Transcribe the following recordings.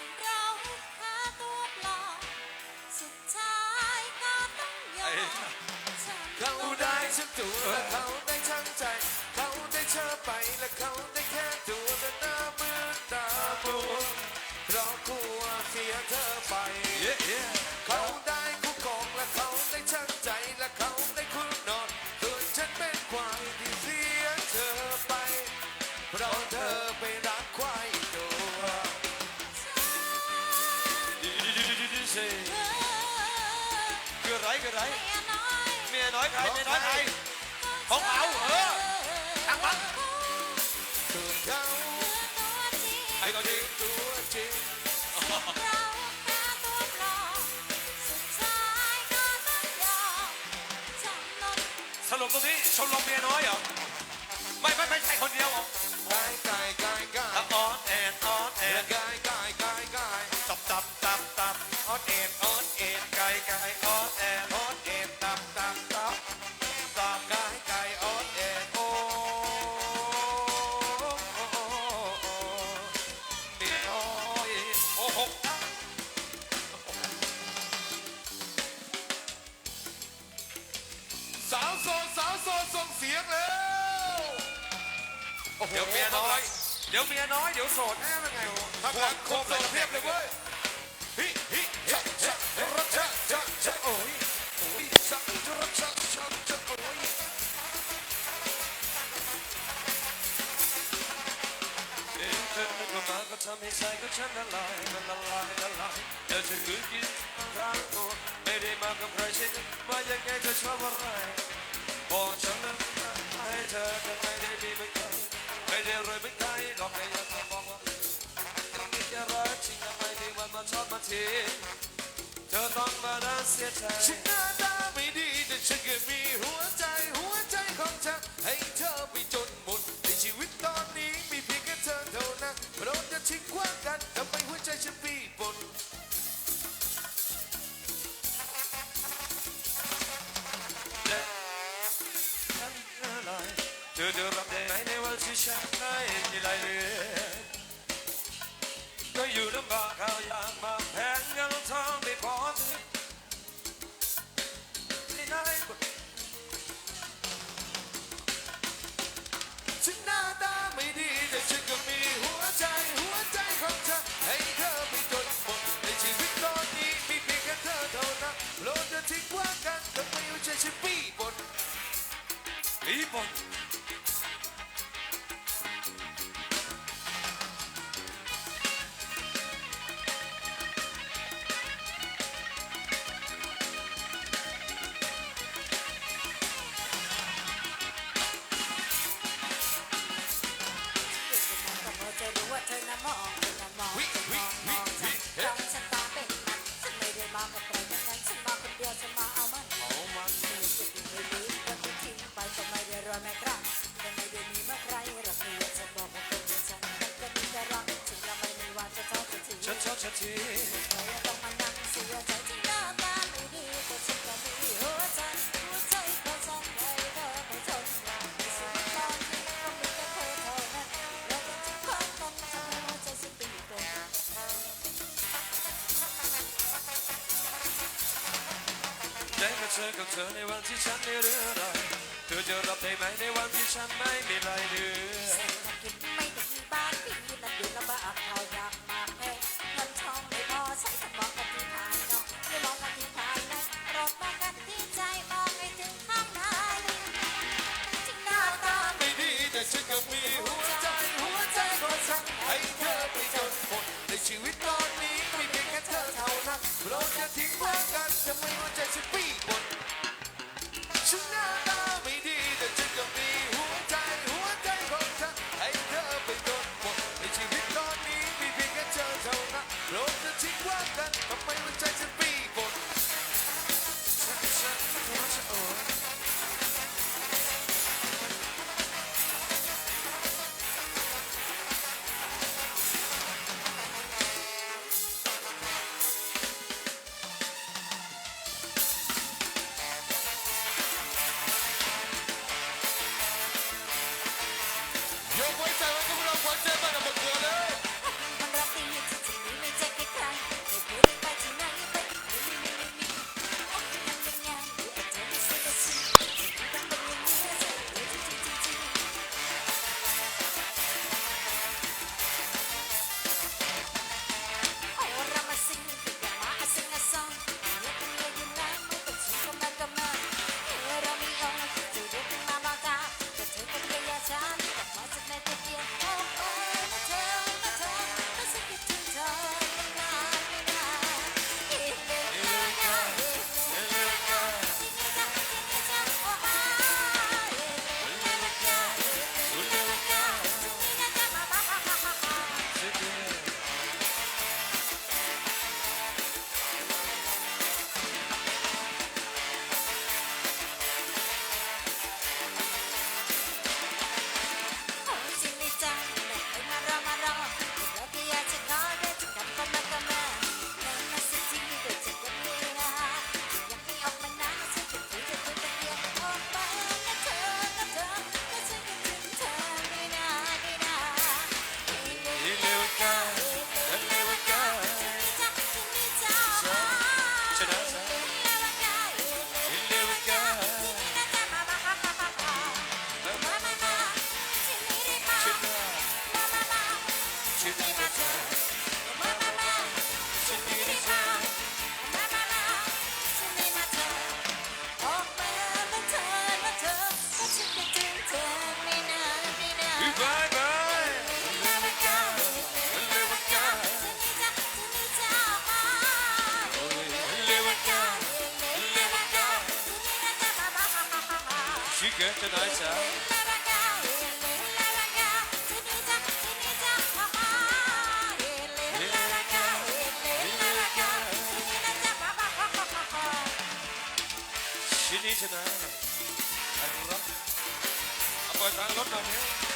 Bye. ของเราเออทางบังไอ้ตัวจริงสรุปตรงนี้ชมรมเมียน้อยเหรอ ไม่ไม่ไม่ใช่คนเดียว เสียงแล้วเดี๋ยวเมียน้อย เดี๋ยวเมียน้อย เดี๋ยวโสดแน่เป็นไงทำงานโคมโสดเพียบเลยเว้ยฮิฮิชะชะรัชะชะชะโอ้ยโอ้ยชะชะรัชะชะชะโอ้ยเดินเดินเข้ามาก็ทำให้ใจก็ฉันละลายมันละลายละลายเธอจะคืนกินรักตัวไม่ได้มากับใครใช่ไหมว่ายังไงเธอชอบอะไรบอกฉันนั้น สียใจฉันหน้าตาไม่ดีแต่ฉันก็มีหัวใจหัวใจของเธอให้เธอไปจนหมดในชีวิตตอนนี้มีเพียงแค่เธอเท่านั้นเราจะทิ้งคว้างกันทำไมหัวใจฉันปีบนเธอจะรับได้ไนในวันที่ฉันได้ยินไหเรืก็อยู่ลำบากเขายากมา Bond. 젖혔지 ชินี่ชนะทางรถเ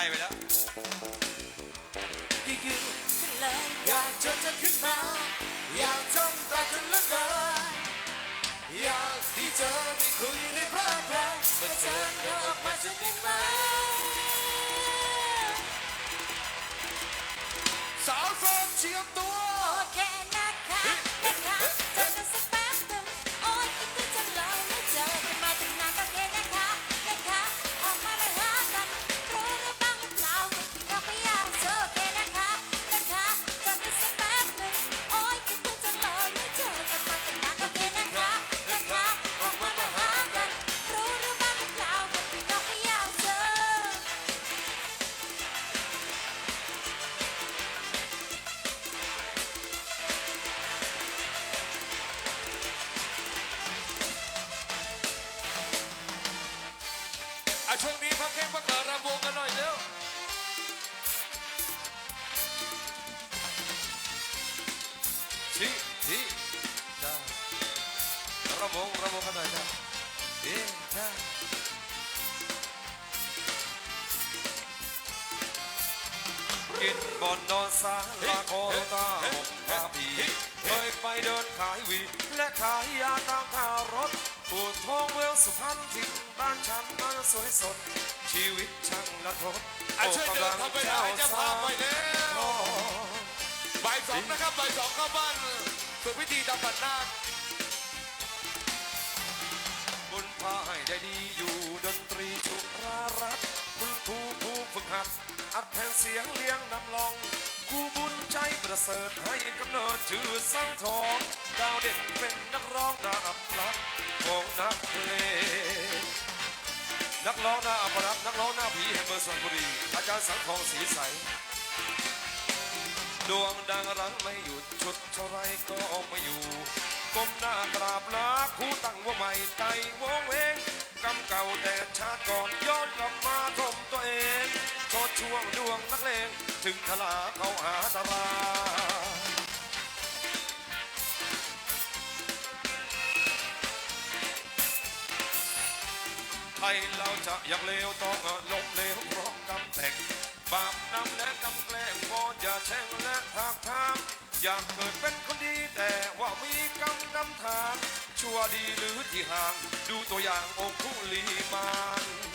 ล้ไปแล้วอยู่ๆก็เลยอยากจะจะขึ้นมา อยากจ้องตาเธอเหลือเกินอยากที่เจอที่คุยได้เพลิดเพลินเมื่อเจอเธอออกมาจะเป็นไหม วงรำวงกันหน่อยจ้าเอ๊ะจ้ากินบอนนอนสาลาโคตาหกพาผีเคยไปเดินขายวี และขายยาตามทารถปวดท้องเมืองสุพรรณถิ่นบ้านฉันมันสวยสด ชีวิตช่างละทดอะช่วยเดินเข้าไปหน่อยเจะพาพไปแล้วบ่ายสองนะครับบ่ายสองเข้าบ้านฝึกพิธีทำบัตรนาค แผ่นเสียงเลี้ยงนำลองครูบุญใจประเสริฐให้กำเนิดชื่อสังทอง ดาวเด่นเป็นนักร้องนาอับลักของนักเพลงนักร้องหน้าอัปรักนักร้องหน้าผีแห่งเมืองสุพรรณบุรีอาจารย์สังทองศรีใสดวงดังรังไม่หยุดชุดเท่าไรก็ไม่อยู่ก้มหน้ากราบลาคู่ตั้งว่าใหม่ใจวงเวงกำเก่าแต่ชาติก่อนย้อนกลับมาทมตัวเอง โชดช่วงดวงนักเลงถึงทลาเขาหาตาราไทยเราจะอยากเลวต้องลบเลวร้องกำแต่งบาปนำและกำแกล้งพออย่าแช่งและทากทางอยากเกิดเป็นคนดีแต่ว่ามีกำรมนำทาง ชั่วดีหรือที่ห่าง ดูตัวอย่างองคุลีมาน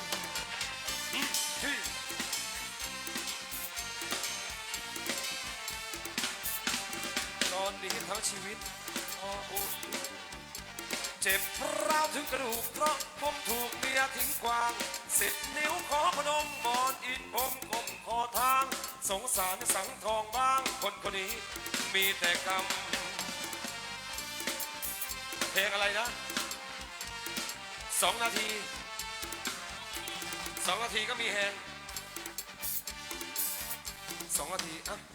ทั้งชีวิตเจ็บร้าวถึงกระดูกเพราะผมถูกเมียทิ้งกวางสิบนิ้วขอพนมมอนอินผมกลมคอทาง สงสารสังทองบ้าง คนคนนี้มีแต่กรรมเพลงอะไรนะสองนาทีสองนาทีก็มีแฮงสองนาทีอะ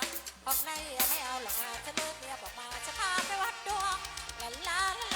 ขอกในไม่เอาหลออาเธอเลิกเนี่ยบอกมาจะพาไปวัดดวงลาลา